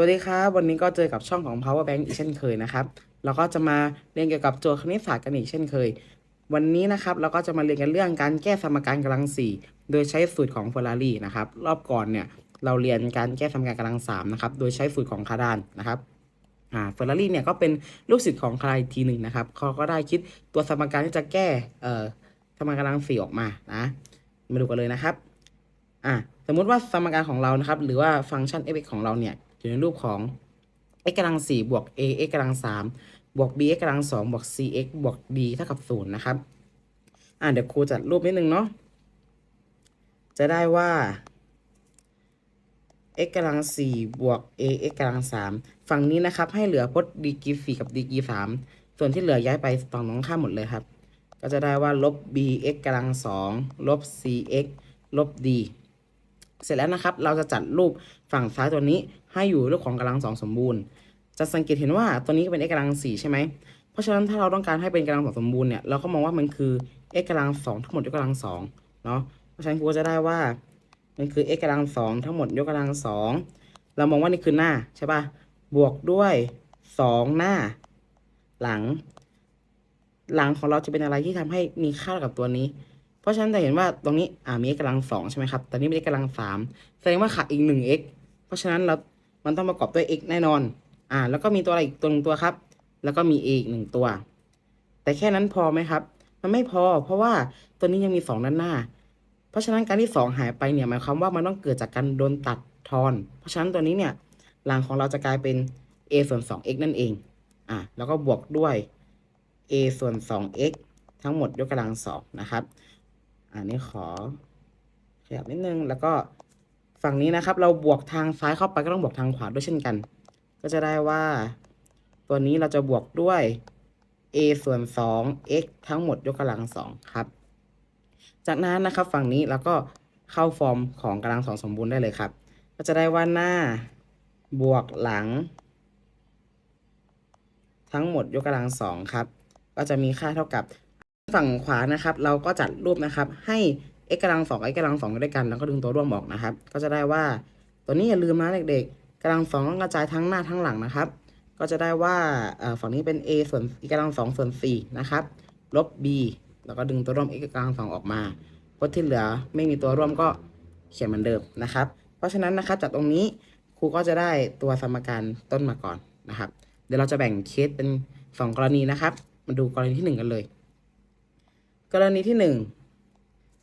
วัสดีครับ วันนี้ก็เจอกับช่องของ Power Bank อีกเช่นเคยนะครับ เราก็จะมาเรียนเกี่ยวกับโจทย์คณิตศาสตร์กันอีกเช่นเคย วันนี้นะครับเราก็จะมาเรียนกันเรื่องการแก้สมการกำลังสี่โดยใช้สูตรของเฟอร์รารี่นะครับ รอบก่อนเนี่ยเราเรียนการแก้สมการกำลังสามนะครับ โดยใช้สูตรของคาร์ดานนะครับอ่าเฟอร์รารี่เนี่ยก็เป็นลูกศิษย์ของใครทีหนึ่งนะครับเขาก็ได้คิดตัวสมการที่จะแก้เอ่อสมการกำลังสี่ออกมานะ มาดูกันเลยนะครับอะสมมุติว่าสมการของเรานะครับ หรือว่าฟังก์ชัน f(x) ของเราเนี่ย อยู่ในรูปของ x กำลังสี่บวก a x กำลังสามบวก b x กำลังสองบวก c x บวก d เท่ากับศูนย์นะครับ อะเดี๋ยวครูจัดรูปนิดนึงเนาะ จะได้ว่า x กำลังสี่บวก a x กำลังสามฝั่งนี้นะครับ ให้เหลือพจน์ดีกรีสี่กับดีกรีสามส่วนที่เหลือย้ายไปฝั่งตรงข้ามหมดเลยครับ ก็จะได้ว่าลบ b x กำลังสองลบ c x ลบ d เสร็จแล้วนะครับ เราจะจัดรูปฝั่งซ้ายตัวนี้ให้อยู่รูปของกำลังสองสมบูรณ์ จะสังเกตเห็นว่าตัวนี้เป็น x กำลังสี่ใช่ไหม เพราะฉะนั้นถ้าเราต้องการให้เป็นกำลังสองสมบูรณ์เนี่ย เราก็มองว่ามันคือ x กำลังสองทั้งหมดยกกำลังสองเนาะ เพราะฉะนั้นครูก็จะได้ว่า มันคือ x กำลังสองทั้งหมดยกกำลังสองเรามองว่านี่คือหน้าใช่ปะบวกด้วยสองหน้า หลัง หลังของเราจะเป็นอะไรที่ทำให้มีค่ากับตัวนี้ ราะฉะนั้นจะเห็นว่าตรงนี้อ่ามี x กำลังสองใช่ไหมครับตอนนี้เป็น x กำลังสามแสดงว่าขาดอีกหนึ่ง x เพราะฉะนั้นเรา มันต้องประกอบด้วย x แน่นอน อ่า แล้วก็มีตัวอะไรอีกตัวหนึ่งตัวครับ แล้วก็มี a อีกหนึ่งตัว แต่แค่นั้นพอไหมครับ มันไม่พอ เพราะว่าตัวนี้ยังมีสองด้านหน้า เพราะฉะนั้นการที่สองหายไปเนี่ยหมายความว่ามันต้องเกิดจากการโดนตัดทอน เพราะฉะนั้นตัวนี้เนี่ยหลังของเราจะกลายเป็น a ส่วน 2x นั่นเอง อ่าแล้วก็บวกด้วย a ส่วน 2x ทั้งหมดยกกำลังสองนะครับ อันนี้ขอขยับนิดนึง แล้วก็ฝั่งนี้นะครับ เราบวกทางซ้ายเข้าไปก็ต้องบวกทางขวาด้วยเช่นกัน ก็จะได้ว่า ตัวนี้เราจะบวกด้วย a ส่วน2 x ทั้งหมดยกกำลังสองครับ จากนั้นนะครับฝั่งนี้เราก็เข้าฟอร์มของกำลังสองสมบูรณ์ได้เลยครับ ก็จะได้ว่าหน้าบวกหลัง ทั้งหมดยกกำลังสองครับ ก็จะมีค่าเท่ากับ ฝั่งขวานะครับ เราก็จัดรูปนะครับ ให้ x กำลังสอง x กำลังสองด้วยกัน แล้วก็ดึงตัวร่วมออกนะครับ ก็จะได้ว่า ตัวนี้อย่าลืมนะเด็กๆกำลังสองต้องกระจายทั้งหน้าทั้งหลังนะครับ ก็จะได้ว่าฝั่งนี้เป็น a ส่วน e กำลังสองส่วนสี่นะครับ ลบ b แล้วก็ดึงตัวร่วม x กำลังสองออกมาพจน์ที่เหลือไม่มีตัวร่วมก็เขียนเหมือนเดิมนะครับ เพราะฉะนั้นนะครับจากตรงนี้ครูก็จะได้ตัวสมการต้นมาก่อนนะครับ เดี๋ยวเราจะแบ่งเคสเป็นสองกรณีนะครับ มาดูกรณีที่หนึ่งกันเลย กรณีที่หนึ่ง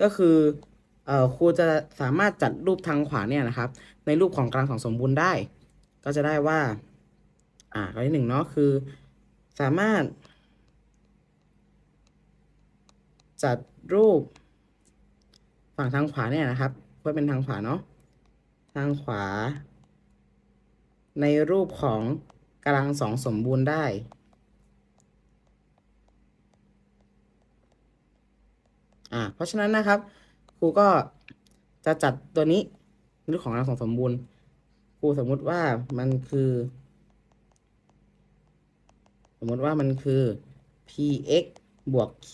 ก็คืออครูจะสามารถจัดรูปทางขวาเนี่ยนะครับ ในรูปของกลางสองสมบูรณ์ได้ ก็จะได้ว่า อ่ากรณีหนึ่งเนาะคือ สามารถ จัดรูปฝั่งทางขวาเนี่ยนะครับเพื่อเป็นทางขวาเนาะทางขวา ในรูปของกำลังสองสมบูรณ์ได้ อ่า เพราะฉะนั้นนะครับ ครูก็จะจัดตัวนี้ในรูปของกำลังสองสมบูรณ์ครูสมมุติว่ามันคือ สมมติว่ามันคือ px บวก q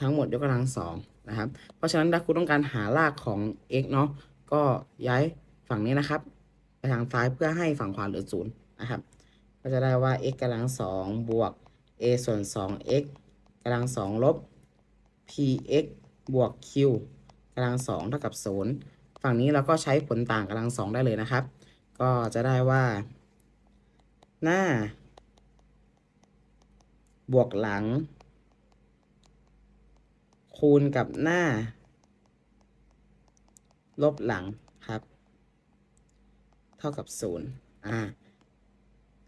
ทั้งหมดยกกำลังสองนะครับ เพราะฉะนั้นถ้าครูต้องการหารากของ x เนาะก็ย้ายฝั่งนี้นะครับ ไปทางซ้ายเพื่อให้ฝั่งขวาเหลือศูนย์นะครับ ก็จะได้ว่า x กำลังสองบวก a ส่วนสอง x กำลังสองลบ px บวก q กำลังสองเท่ากับศูนย์ฝั่งนี้เราก็ใช้ผลต่างกำลังสองได้เลยนะครับ ก็จะได้ว่า หน้า บวกหลัง คูณกับหน้า ลบหลังครับ เท่ากับศูนย์อ่า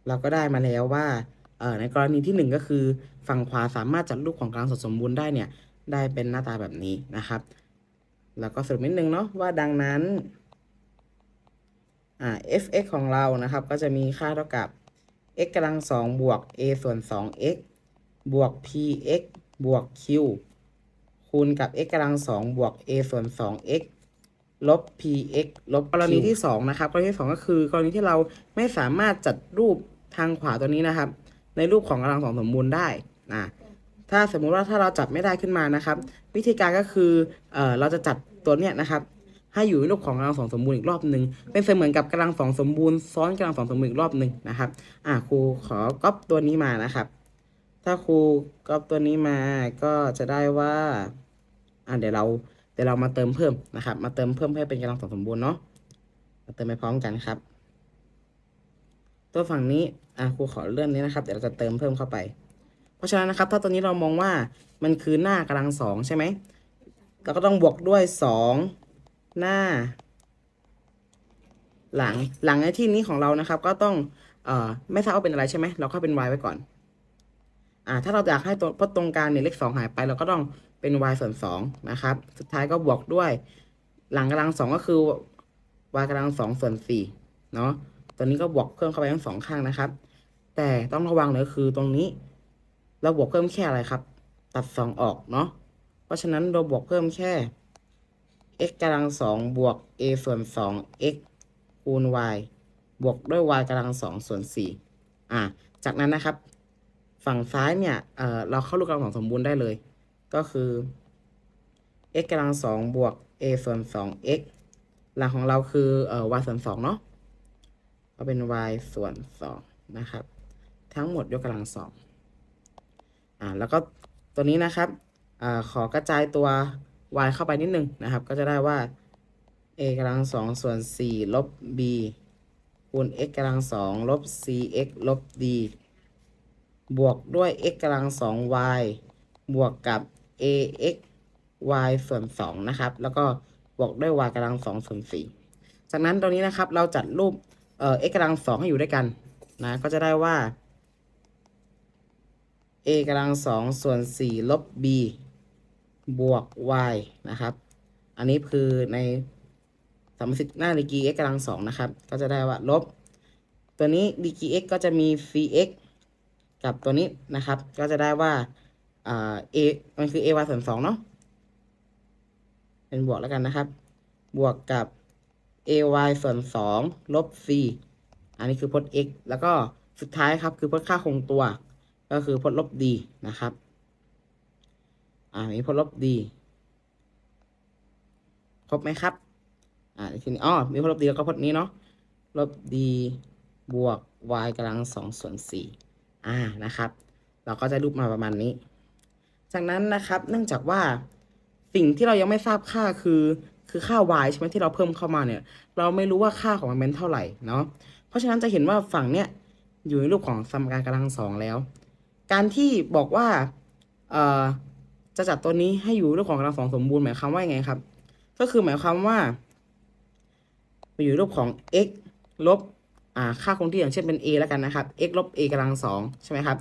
เราก็ได้มาแล้วว่าในกรณีที่หนึ่งก็คือ ฝั่งขวาสามารถจัดรูปของกลางสมบูรณ์ได้เนี่ย ได้เป็นหน้าตาแบบนี้นะครับ แล้วก็สรุปนิดนึงเนาะว่าดังนั้นอ่า f(x) ของเรานะครับ ก็จะมีค่าเท่ากับ x กำลังสองบวก a ส่วนสอง x บวก px บวก q คูณกับ x กำลังสองบวก a ส่วนสอง x ลบ px ลบกรณีที่สองนะครับกรณีที่สองก็คือกรณีที่เราไม่สามารถจัดรูปทางขวาตัวนี้นะครับ ในรูปของกำลังสองสมบูรณ์ได้นะ ถ้าสมมุติว่าถ้าเราจับไม่ได้ขึ้นมานะครับ วิธีการก็คือเอ่อเราจะจัดตัวเนี้ยนะครับ ให้อยู่ในรูปของกำลังสองสมบูรณ์อีกรอบหนึ่งเป็นเสมือนกับกำลังสองสมบูรณ์ซ้อนกำลังสองสมบูรณ์อีกรอบหนึ่งนะครับ อ่าครูขอก๊อปตัวนี้มานะครับ ถ้าครูก๊อปตัวนี้มาก็จะได้ว่าอ่าเดี๋ยวเราเดี๋ยวเรามาเติมเพิ่มนะครับ มาเติมเพิ่มให้เป็นกำลังสองสมบูรณ์เนาะมาเติมไปพร้อมกันครับ ตัวฝั่งนี้อ่าครูขอเลื่อนนี้นะครับ เดี๋ยวเราจะเติมเพิ่มเข้าไป ราะฉะนั้นนะครับ ถ้าตัวนี้เรามองว่ามันคือหน้ากำลังสองใช่ไหมเราก็ต้องบวกด้วยสองหน้า หลังหลังในที่นี้ของเรานะครับ ก็ต้องเอ่อไม่ทราบว่าเป็นอะไรใช่ไหมเราก็เป็น y ไว้ก่อนอ่าถ้าเราอยากให้ตัวพจน์ตรงกลางเนี่ยเลขสองหายไป เราก็ต้องเป็น y ส่วนสองนะครับ สุดท้ายก็บวกด้วยหลังกำลังสองก็คือ y กำลังสองส่วนสี่เนาะตัวนี้ก็บวกเพิ่มเข้าไปทั้งสองข้างนะครับ แต่ต้องระวังเลยคือตรงนี้ เราบวกเพิ่มแค่อะไรครับ ตัดสองออกเนาะเพราะฉะนั้นเราบวกเพิ่มแค่ x กำลังสองบวก a ส่วนสอง x คูณ y บวกด้วย y กำลังสองส่วนสี่อ่า จากนั้นนะครับ ฝั่งซ้ายเนี่ยเอ่อเราเข้ารูปกำลังสองสมบูรณ์ได้เลย ก็คือ x กำลังสองบวก a ส่วนสอง x หลังของเราคือเอ่อ y ส่วนสองเนาะก็เป็น y ส่วนสองนะครับ ทั้งหมดยกกำลังสอง อ่าแล้วก็ตัวนี้นะครับอ่าขอกระจายตัว y เข้าไปนิดนึงนะครับ ก็จะได้ว่า a กำลังสองส่วนสี่ลบ b คูณ x กำลังสองลบ cx ลบ d บวกด้วย x กำลังสอง y บวกกับ ax y ส่วนสองนะครับ แล้วก็บวกด้วย y กำลังสองส่วนสี่จากนั้นตรงนี้นะครับเราจัดรูปเอ่อ x กำลังสองให้อยู่ด้วยกันนะก็จะได้ว่า a กำลังสองส่วนสี่ลบ b บวก y นะครับ อันนี้คือในสมมติหน้าดีกี x กำลังสองนะครับ ก็จะได้ว่าลบ ตัวนี้ดีกี x ก็จะมี cx กับตัวนี้นะครับ ก็จะได้ว่าอ่า a มันคือ ay ส่วนสองเนาะ เป็นบวกแล้วกันนะครับ บวกกับ ay ส่วนสองลบ c อันนี้คือพจน์ x แล้วก็สุดท้ายครับคือพจน์ค่าคงตัว ก็คือพจน์ลบ d นะครับ อ่ามีพจน์ลบ d ครบไหมครับ อ่าทีนี้อ๋อมีพจน์ลบ d แล้วก็พจน์นี้เนาะลบ d บวก y กำลังสองส่วนสี่อ่านะครับ เราก็จะรูปมาประมาณนี้ จากนั้นนะครับเนื่องจากว่าสิ่งที่เรายังไม่ทราบค่าคือคือค่า y ใช่ไหมที่เราเพิ่มเข้ามาเนี่ย เราไม่รู้ว่าค่าของมันเป็นเท่าไหร่เนาะเพราะฉะนั้นจะเห็นว่าฝั่งเนี้ยอยู่ในรูปของสมการกำลังสองแล้ว การที่บอกว่าเอ่อจะจัดตัวนี้ให้อยู่รูปของกำลังสองสมบูรณ์หมายความว่ายังไงครับ ก็คือหมายความว่ามาอยู่รูปของ x ลบอ่าค่าคงที่อย่างเช่นเป็น a แล้วกันนะครับ x ลบ a กำลังสองใช่ไหมครับ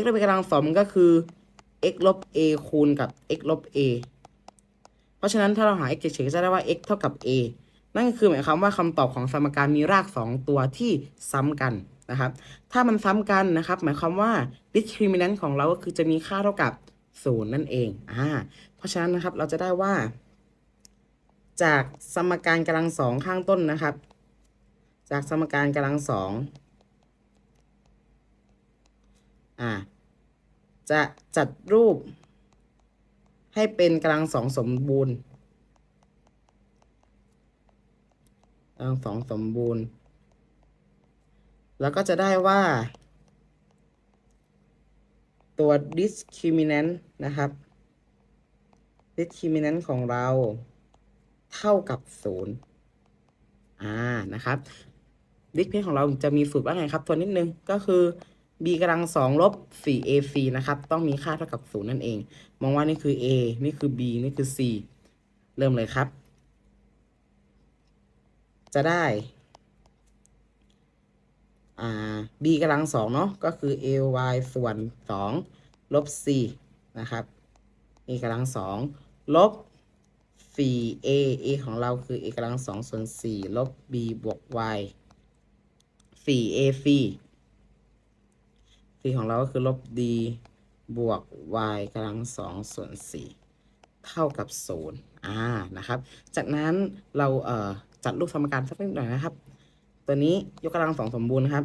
x ลบ a กำลังสองมันก็คือ x ลบ a คูณกับ x ลบ a เพราะฉะนั้นถ้าเราหา x เฉยๆจะได้ว่า x เท่ากับ a นั่นก็คือหมายความว่าคำตอบของสมการมีราก 2 ตัวที่ซ้ำกัน นะครับ ถ้ามันซ้ำกันนะครับ หมายความว่า discriminant ของเราก็คือจะมีค่าเท่ากับ0นั่นเองอ่าเพราะฉะนั้นนะครับเราจะได้ว่า จากสมการกำลังสองข้างต้นนะครับ จากสมการกำลังสองอ่าจะจัดรูป ให้เป็นกำลังสองสมบูรณ์กำลังสองสมบูรณ์ แล้วก็จะได้ว่า ตัว discriminant นะครับ discriminant ของเราเท่ากับศูนย์อ่า นะครับ ดิสเพนของเราจะมีสูตรว่าไงครับ ตัวนิดนึง ก็คือ b กำลังสองลบ 4ac นะครับ ต้องมีค่าเท่ากับศูนย์นั่นเอง มองว่านี่คือ a นี่คือ b นี่คือ c เริ่มเลยครับ จะได้ b กำลังสองเนาะก็คือ ay ส่วนสองลบ c นะครับ a กำลังสองลบ 4a a ของเราคือ a กำลังสองส่วนสี่ลบ b บวก y 4ac c ของเราก็คือลบ d บวก y กำลังสองส่วนสี่เท่ากับศูนย์อ่านะครับ จากนั้นเราเอ่อจัดรูปสมการสักนิดหน่อยนะครับ ตัวนี้ยกกำลังสองสมบูรณ์นะครับ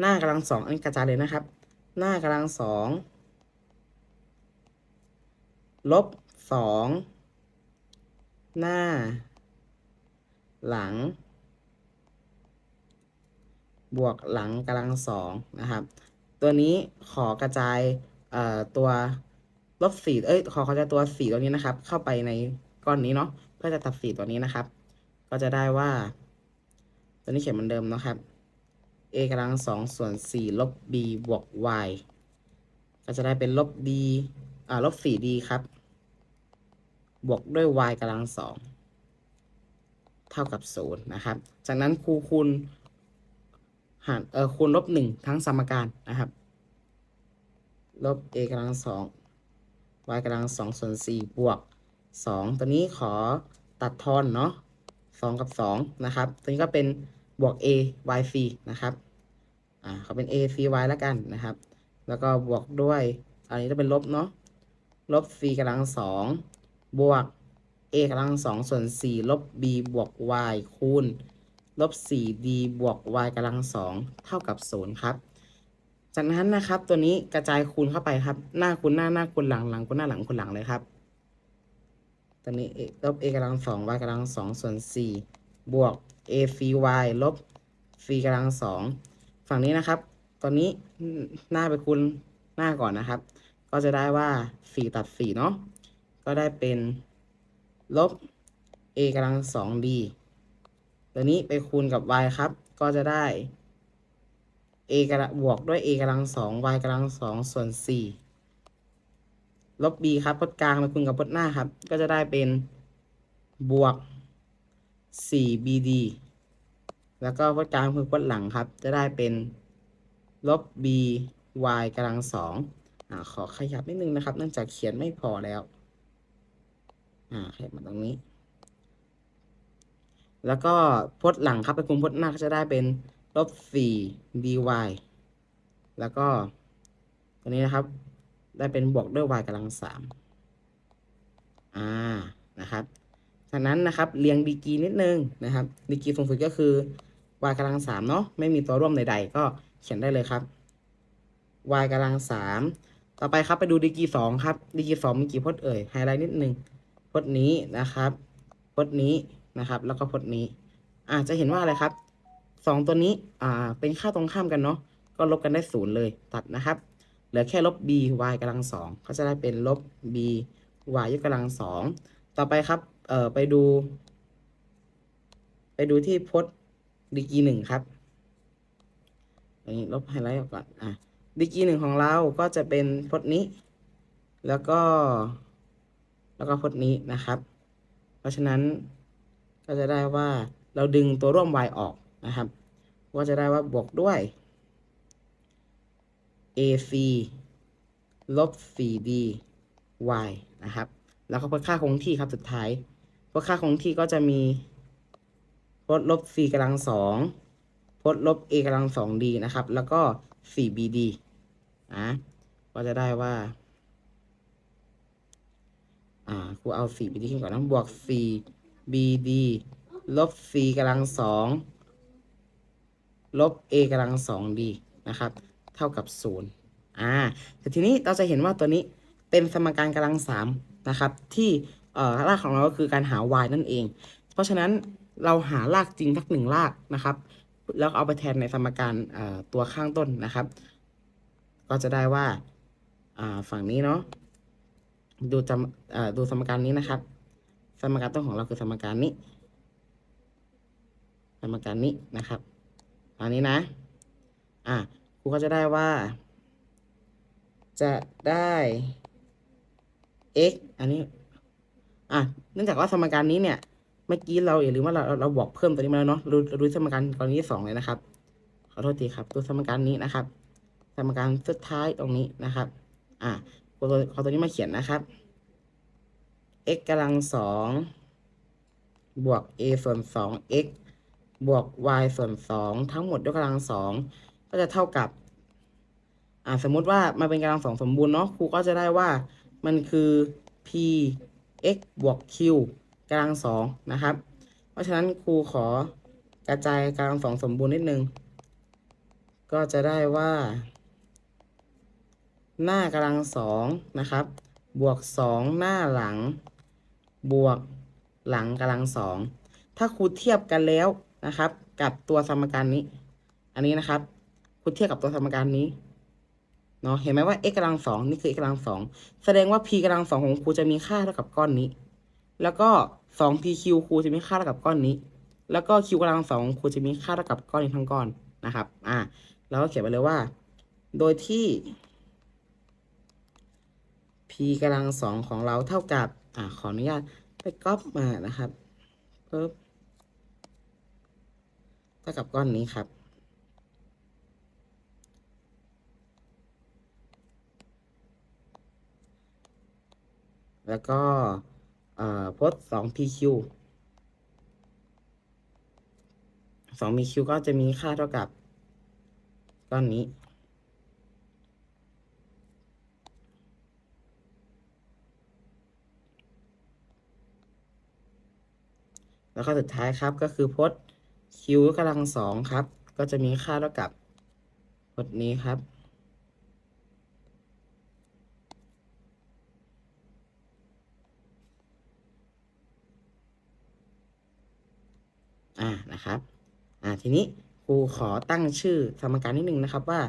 หน้ากำลังสองอันกระจายเลยนะครับ หน้ากำลังสองลบสองหน้า หลัง บวกหลังกำลังสองนะครับ ตัวนี้ขอกระจายตัวลบสี่เอ้ย ขอกระจายตัวสี่ตัวนี้นะครับ เข้าไปในก้อนนี้เนาะ เพื่อจะตัดสี่ตัวนี้นะครับ ก็จะได้ว่า ตัวนี้เขียนเหมือนเดิมนะครับ a กำลังสองส่วนสี่ลบ b บวก y ก็จะได้เป็นลบ b อ่าลบสี่ d ครับ บวกด้วย y กำลังสองเท่ากับศูนย์นะครับ จากนั้นครูคูณหารเอ่อคูณลบหนึ่งทั้งสมการนะครับ ลบ a กำลังสอง y กำลังสองส่วนสี่บวกสองตัวนี้ขอตัดทอนเนาะ สองกับสองนะครับ ตัวนี้ก็เป็นบวก a y c นะครับ อ่าเขาเป็น a c y แล้วกันนะครับ แล้วก็บวกด้วยอันนี้จะเป็นลบเนาะ ลบ c กำลังสองบวก a กำลังสองส่วนสี่ลบ b บวก y คูณ ลบ 4d บวก y กำลังสองเท่ากับศูนย์ครับ จากนั้นนะครับตัวนี้กระจายคูณเข้าไปครับ หน้าคูณหน้าหน้าคูณหลังหลังคูณหน้าหลังคูณหลังเลยครับ ตัวนี้ลบ a กำลังสอง y กำลังสองส่วนสี่บวก a c y ลบ c กำลังสองฝั่งนี้นะครับ ตอนนี้หน้าไปคูณหน้าก่อนนะครับ ก็จะได้ว่าสี่ตัดสี่เนาะก็ได้เป็นลบ a กำลังสอง b ตัวนี้ไปคูณกับ y ครับ ก็จะได้ a กำลังบวกด้วย a กำลังสอง y กำลังสองส่วนสี่ ลบ b ครับพจน์กลางไปคูณกับพจน์หน้าครับ ก็จะได้เป็นบวก 4bd แล้วก็พจน์กลางคือพจน์หลังครับ จะได้เป็นลบ b y กำลังสองอ่าขอขยับนิดนึงนะครับ เนื่องจากเขียนไม่พอแล้ว อ่าขยับมาตรงนี้ แล้วก็พจน์หลังครับไปคูณพจน์หน้าก็จะได้เป็นลบ 4 dy แล้วก็ตัวนี้นะครับ ได้เป็นบวกด้วย y กำลังสามอ่านะครับจากนั้นนะครับเรียงดีกีนิดนึงนะครับดีกีสูงสุดก็คือ y กำลังสามเนาะไม่มีตัวร่วมใดๆ ก็เขียนได้เลยครับ y กำลังสามต่อไปครับไปดูดีกีสองครับดีกีสองมีกี่พจน์เอ่ยไฮไลท์นิดนึงพจน์นี้นะครับพจน์นี้นะครับ แล้วก็พจน์นี้อ่าจะเห็นว่าอะไรครับสองตัวนี้อ่าเป็นค่าตรงข้ามกันเนาะก็ลบกันได้ศูนย์เลยตัดนะครับ เหลือแค่ลบ b y กำลังสองก็จะได้เป็นลบ b y ยกกำลังสองต่อไปครับเอ่อไปดู ไปดูที่พจน์ดีกรีหนึ่งครับอันนี้ลบไฮไลท์ออกก่อนอะดีกรีหนึ่งของเราก็จะเป็นพจน์นี้ แล้วก็ แล้วก็พจน์นี้นะครับ เพราะฉะนั้นก็จะได้ว่าเราดึงตัวร่วม y ออกนะครับ ก็จะได้ว่าบวกด้วย ac ลบ 4d y นะครับ แล้วก็พจน์ค่าคงที่ครับสุดท้ายพจน์ค่าคงที่ก็จะมีพจน์ลบ c กำลังสองพจน์ลบ a กำลังสอง d นะครับ แล้วก็ 4bd นะก็จะได้ว่า อ่าครูเอา 4bd ขึ้นก่อนนะบวก 4bd ลบ c กำลังสองลบ a กำลังสอง d นะครับ เท่ากับศูนย์อ่าแต่ทีนี้เราจะเห็นว่าตัวนี้เป็นสมการกำลังสามนะครับที่รากของเราก็คือการหา y นั่นเอง เพราะฉะนั้นเราหารากจริงสักหนึ่งรากนะครับ แล้วเอาไปแทนในสมการตัวข้างต้นนะครับ ก็จะได้ว่าฝั่งนี้เนาะดูจำดูสมการนี้นะครับ สมการต้นของเราคือสมการนี้ สมการนี้นะครับอันนี้นะ อะ ครูก็จะได้ว่า จะได้ x อันนี้ อะ เนื่องจากว่าสมการนี้เนี่ย เมื่อกี้เราอย่าลืมว่าเราเราเราบอกเพิ่มตัวนี้มาแล้วเนาะราเราดูสมการกรณีที่สองเลยนะครับ ขอโทษทีครับดูสมการนี้นะครับ สมการสุดท้ายตรงนี้นะครับ อะขอตัวขอตัวนี้มาเขียนนะครับ x กำลังสองบวก a ส่วนสอง x บวก y ส่วนสองทั้งหมดยกกำลังสอง ก็จะเท่ากับ อ่าสมมติว่ามันเป็นกำลังสองสมบูรณ์เนาะครูก็จะได้ว่ามันคือ p x บวก q กำลังสองนะครับ เพราะฉะนั้นครูขอกระจายกำลังสองสมบูรณ์นิดนึง ก็จะได้ว่า หน้ากำลังสองนะครับ บวกสองหน้าหลัง บวกหลังกำลังสองถ้าครูเทียบกันแล้วนะครับ กับตัวสมการนี้ อันนี้นะครับ ครูเทียบกับตัวสมการนี้เนาะเห็นไหมว่า x กำลังสองนี่คือ x กำลังสองแสดงว่า p กำลังสองของครูจะมีค่าเท่ากับก้อนนี้ แล้วก็สอง pq ครูจะมีค่าเท่ากับก้อนนี้ แล้วก็ q กำลังสองครูจะมีค่าเท่ากับก้อนนี้ทั้งก้อนนะครับ อ่าเราก็เขียนไปเลยว่า โดยที่ p กำลังสองของเราเท่ากับ อ่าขออนุญาตไปก๊อปมานะครับปึ๊บเท่ากับก้อนนี้ครับ แล้วก็เอ่อพจน์สอง pq สอง pq ก็จะมีค่าเท่ากับก้อนนี้ แล้วก็สุดท้ายครับก็คือพจน์ q ยกกำลังสองครับ ก็จะมีค่าเท่ากับพจน์นี้ครับ อ่านะครับอ่าทีนี้ครูขอตั้งชื่อสมการนิดนึงนะครับ ว่า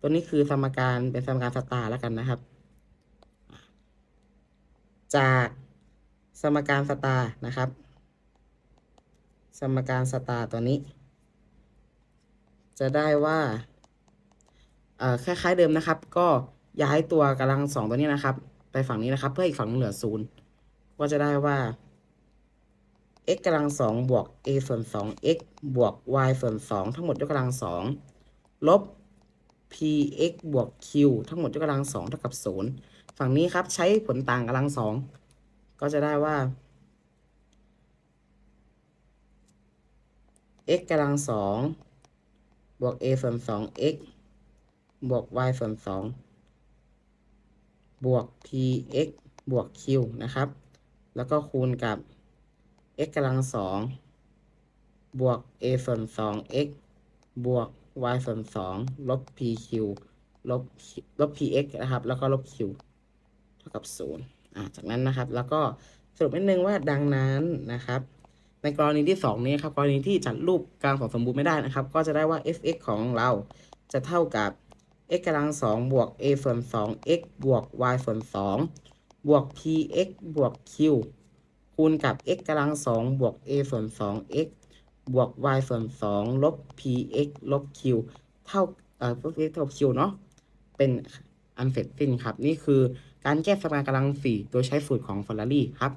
ตัวนี้คือสมการเป็นสมการสตาร์แล้วกันนะครับ จากสมการสตาร์นะครับ สมการสตาร์ตัวนี้ จะได้ว่าเอ่อคล้ายๆเดิมนะครับ ก็ย้ายตัวกำลังสองตัวนี้นะครับ ไปฝั่งนี้นะครับ เพื่ออีกฝั่งหนึ่งเหลือศูนย์ก็จะได้ว่า x กำลังสองบวก a ส่วนสอง x บวก y ส่วนสองทั้งหมดยกกำลังสองลบ px บวก q ทั้งหมดยกกำลังสองเท่ากับศูนย์ฝั่งนี้ครับใช้ผลต่างกำลังสองก็จะได้ว่า x กำลังสองบวก a ส่วนสอง x บวก y ส่วนสองบวก px บวก q นะครับ แล้วก็คูณกับ x กำลังสองบวก a ส่วนสอง x บวก y ส่วนสองลบ pq ลบลบ px นะครับ แล้วก็ลบ q เท่ากับศูนย์อ่าจากนั้นนะครับ แล้วก็สรุปนิดนึงว่าดังนั้นนะครับ ในกรณีที่สองนี้ครับกรณีที่จัดรูปกลางสองสมบูรณ์ไม่ได้นะครับ ก็จะได้ว่า f(x) ของเราจะเท่ากับ x กำลังสองบวก a ส่วนสอง x บวก y ส่วนสองบวก px บวก q คูณกับ x กำลังสองบวก a ส่วนสอง x บวก y ส่วนสองลบ px ลบ q เท่าเอ่อ px เท่า q เนาะเป็นอันเสร็จสิ้นครับ นี่คือการแก้สมการกำลังสี่โดยใช้สูตรของฟอร์รารี่ครับ